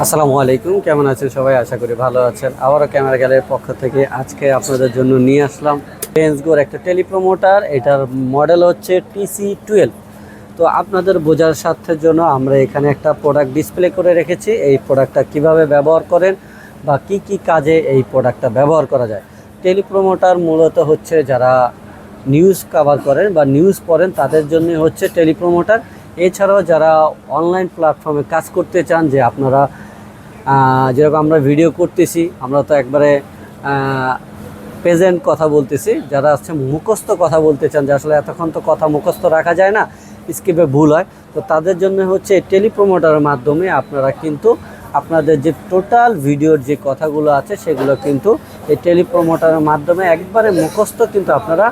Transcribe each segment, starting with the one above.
আসসালামু আলাইকুম, কেমন আছেন সবাই? আশা করি ভালো আছেন। আবারও ক্যামেরা গ্যালারির পক্ষ থেকে আজকে আপনাদের জন্য নিয়ে আসলাম রেঞ্জগোর একটা টেলিপ্রোমোটার। এটার মডেল হচ্ছে টিসি টুয়েলভ তো আপনাদের বোঝার স্বার্থের জন্য আমরা এখানে একটা প্রোডাক্ট ডিসপ্লে করে রেখেছি। এই প্রোডাক্টটা কীভাবে ব্যবহার করেন বা কি কি কাজে এই প্রোডাক্টটা ব্যবহার করা যায়? টেলিপ্রোমোটার মূলত হচ্ছে যারা নিউজ কভার করেন বা নিউজ পড়েন, তাদের জন্য হচ্ছে টেলিপ্রোমোটার। এছাড়াও যারা অনলাইন প্ল্যাটফর্মে কাজ করতে চান, যে আপনারা যেরকম আমরা ভিডিও করতেছি, আমরা তো একবারে প্রেজেন্ট কথা বলতেছি। যারা হচ্ছে মুখস্থ কথা বলতে চান, যে আসলে এতক্ষণ তো কথা মুখস্থ রাখা যায় না স্কিপে ভুল হয়, তো তাদের জন্য হচ্ছে টেলিপ্রোমোটারের মাধ্যমে আপনারা কিন্তু আপনাদের যে টোটাল ভিডিওর যে কথাগুলো আছে, সেগুলো কিন্তু এই টেলিপ্রোমোটারের মাধ্যমে একবারে মুখস্থ কিন্তু আপনারা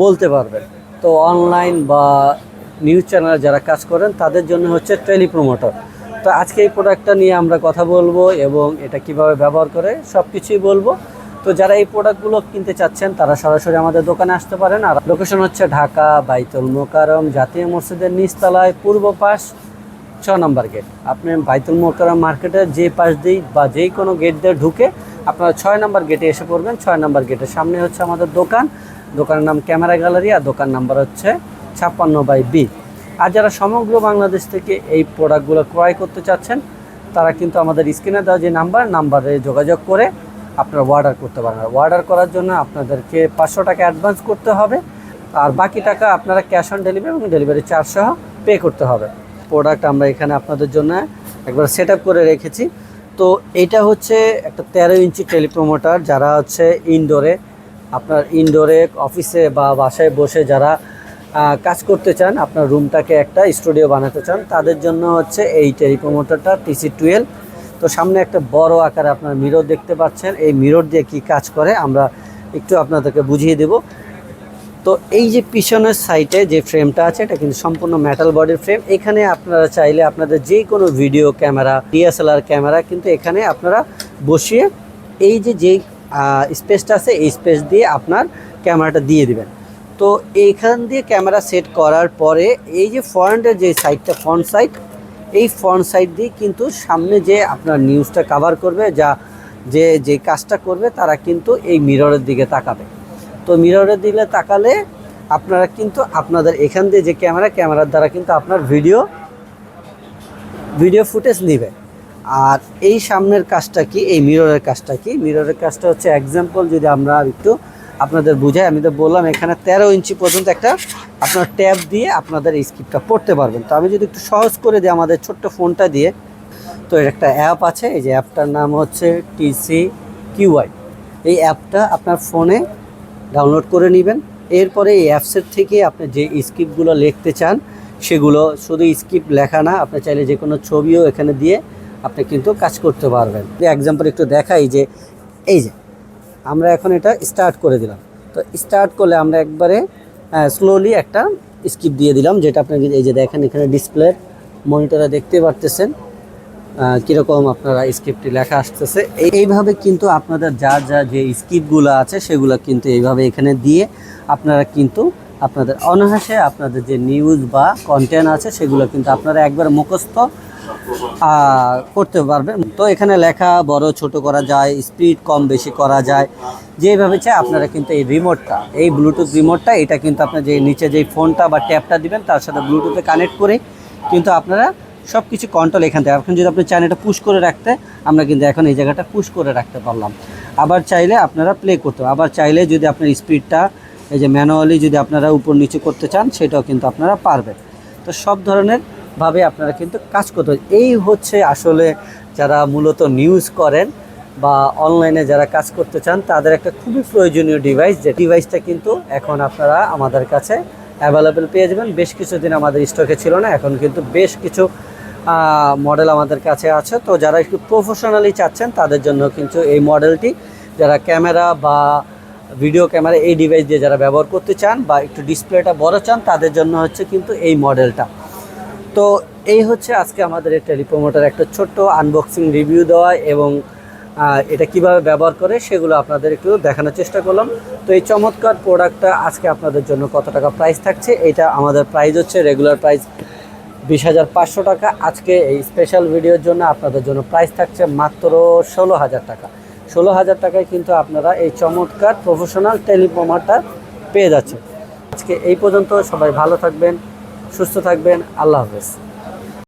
বলতে পারবেন। তো অনলাইন বা নিউজ চ্যানেলে যারা কাজ করেন, তাদের জন্য হচ্ছে টেলিপ্রোমোটার তো আজকে এই প্রোডাক্টটা নিয়ে আমরা কথা বলব এবং এটা কীভাবে ব্যবহার করে সব কিছুই বলব। তো যারা এই প্রোডাক্টগুলো কিনতে চাচ্ছেন, তারা সরাসরি আমাদের দোকানে আসতে পারেন। আর লোকেশন হচ্ছে ঢাকা বাইতুল মোকারম জাতীয় মসজিদের নিচতলায় পূর্ব পাশ ছ নম্বর গেট আপনি বাইতুল মোকারম মার্কেটের যে পাশ দিয়েই বা যেই কোনো গেট দিয়ে ঢুকে আপনারা ছয় নম্বর গেটে এসে পড়বেন। ছয় নম্বর গেটের সামনে হচ্ছে আমাদের দোকান। দোকানের নাম ক্যামেরা গ্যালারি আর দোকান নাম্বার হচ্ছে ছাপ্পান্ন বাই বি। আর যারা সমগ্র বাংলাদেশ থেকে এই প্রোডাক্টগুলো ক্রয় করতে চাচ্ছেন, তারা কিন্তু আমাদের স্ক্রিনে দেওয়া যে নাম্বার, নাম্বারে যোগাযোগ করে আপনারা অর্ডার করতে পারেন। অর্ডার করার জন্য আপনাদেরকে পাঁচশো টাকা অ্যাডভান্স করতে হবে, আর বাকি টাকা আপনারা ক্যাশ অন ডেলিভারি এবং ডেলিভারি চার্জ সহ পে করতে হবে। প্রোডাক্ট আমরা এখানে আপনাদের জন্য একবার সেট করে রেখেছি। তো এটা হচ্ছে একটা তেরো ইঞ্চি টেলিপ্রোমোটার যারা হচ্ছে ইনডোরে আপনার ইনডোরে অফিসে বা বাসায় বসে যারা কাজ করতে চান, আপনার রুমটাকে একটা স্টুডিও বানাতে চান, তাদের জন্য হচ্ছে এই টেলিপ্রোমোটারটা টিসি টুয়েলভ। তো সামনে একটা বড় আকারে আপনার মিরর দেখতে পাচ্ছেন। এই মিরর দিয়ে কি কাজ করে, আমরা একটু আপনাদেরকে বুঝিয়ে দেব। তো এই যে পিছনের সাইটে যে ফ্রেমটা আছে, এটা কিন্তু সম্পূর্ণ মেটাল বডির ফ্রেম এখানে আপনারা চাইলে আপনাদের যে কোনো ভিডিও ক্যামেরা ডিএসএলআর ক্যামেরা কিন্তু এখানে আপনারা বসিয়ে এই যে যে স্পেসটা আছে, এই স্পেস দিয়ে আপনার ক্যামেরাটা দিয়ে দিবেন। তো এইখান দিয়ে ক্যামেরা সেট করার পরে এই যে ফ্রন্টের যে সাইডটা ফ্রন্ট সাইড এই ফ্রন্ট সাইড দিয়ে কিন্তু সামনে যে আপনার নিউজটা কাভার করবে, যা যে যে কাজটা করবে, তারা কিন্তু এই মিররের দিকে তাকাবে। তো মিররের দিকে তাকালে আপনারা কিন্তু আপনাদের এখান দিয়ে যে ক্যামেরা, ক্যামেরার দ্বারা কিন্তু আপনার ভিডিও ভিডিও ফুটেজ নেবে। আর এই সামনের কাজটা কি, এই মিররের কাজটা কি? মিররের কাজটা হচ্ছে এক্সাম্পল যদি আমরা একটু আপনাদের বুঝাই, আমি তো বললাম এখানে তেরো ইঞ্চি পর্যন্ত একটা আপনার ট্যাব দিয়ে আপনাদের স্ক্রিপ্টটা পড়তে পারবেন। তো আমি যদি একটু সহজ করে দিই আমাদের ছোট্ট ফোনটা দিয়ে, তো এর একটা অ্যাপ আছে, এই যে অ্যাপটার নাম হচ্ছে টিসি কিউআই এই অ্যাপটা আপনার ফোনে ডাউনলোড করে নেবেন। এরপরে এই অ্যাপসের থেকে আপনি যে স্ক্রিপ্টগুলো লিখতে চান, সেগুলো শুধু স্ক্রিপ্ট লেখা না, আপনি চাইলে যে কোনো ছবিও এখানে দিয়ে আপনি কিন্তু কাজ করতে পারবেন। এক্সাম্পল একটু দেখাই যে, এই যে আমরা এখন এটা স্টার্ট করে দিলাম। তো স্টার্ট করলে আমরা একবারে স্লোলি একটা স্কিপ দিয়ে দিলাম, যেটা আপনার এই যে দেখেন এখানে ডিসপ্লে মনিটরে দেখতে পারতেছেন কীরকম আপনারা স্ক্রিপ্টটি লেখা আসতেছে। এইভাবে কিন্তু আপনাদের যা যা যে স্ক্রিপ্টগুলো আছে, সেগুলো কিন্তু এইভাবে এখানে দিয়ে আপনারা কিন্তু আপনাদের অনায়াসে আপনাদের যে নিউজ বা কন্টেন্ট আছে, সেগুলো কিন্তু আপনারা একবার মুখস্থ করতে পারবেন। তো এখানে লেখা, বড়, ছোট করা যায় স্পিড কম, বেশি করা যায়। যেভাবে চাই আপনারা কিন্তু এই রিমোটটা এই ব্লুটুথ রিমোটটা এটা কিন্তু আপনার যে নিচে যে ফোনটা বা ট্যাবটা দিবেন, তার সাথে ব্লুটুথে কানেক্ট করে কিন্তু আপনারা সব কিছু কন্ট্রোল এখান থেকে। এখন যদি আপনি চান এটা পুশ করে রাখতে, আমরা কিন্তু এখন এই জায়গাটা পুশ করে রাখতে পারলাম। আবার চাইলে আপনারা প্লে করতে আবার চাইলে যদি আপনার স্পিডটা এই যে ম্যানুয়ালি যদি আপনারা উপর নিচে করতে চান, সেটাও কিন্তু আপনারা পারবেন। তো সব ধরনের ভাবে আপনারা কিন্তু কাজ করতে। এই হচ্ছে আসলে যারা মূলত নিউজ করেন বা অনলাইনে যারা কাজ করতে চান, তাদের একটা খুবই প্রয়োজনীয় ডিভাইস যে ডিভাইসটা কিন্তু এখন আপনারা আমাদের কাছে অ্যাভেলেবেল পেয়ে যাবেন। বেশ কিছুদিন আমাদের স্টকে ছিল না, এখন কিন্তু বেশ কিছু মডেল আমাদের কাছে আছে। তো যারা একটু প্রফেশনালি চাচ্ছেন, তাদের জন্য কিন্তু এই মডেলটি যারা ক্যামেরা বা ভিডিও ক্যামেরা এই ডিভাইস দিয়ে যারা ব্যবহার করতে চান বা একটু ডিসপ্লেটা বড় চান, তাদের জন্য হচ্ছে কিন্তু এই মডেলটা তো এই হচ্ছে আজকে আমাদের এই টেলিপ্রোমোটার একটা ছোট্ট আনবক্সিং রিভিউ দেওয়া এবং এটা কীভাবে ব্যবহার করে সেগুলো আপনাদের একটু দেখানোর চেষ্টা করলাম। তো এই চমৎকার প্রোডাক্টটা আজকে আপনাদের জন্য কত টাকা প্রাইস থাকছে? এটা আমাদের প্রাইস হচ্ছে রেগুলার প্রাইস বিশ হাজার পাঁচশো টাকা। আজকে এই স্পেশাল ভিডিওর জন্য আপনাদের জন্য প্রাইস থাকছে মাত্র ষোলো হাজার টাকা। ষোলো হাজার টাকায় কিন্তু আপনারা এই চমৎকার প্রফেশনাল টেলিপমারটা পেয়ে যাচ্ছেন। আজকে এই পর্যন্ত সবাই ভালো থাকবেন, সুস্থ থাকবেন, আল্লাহ হাফেজ।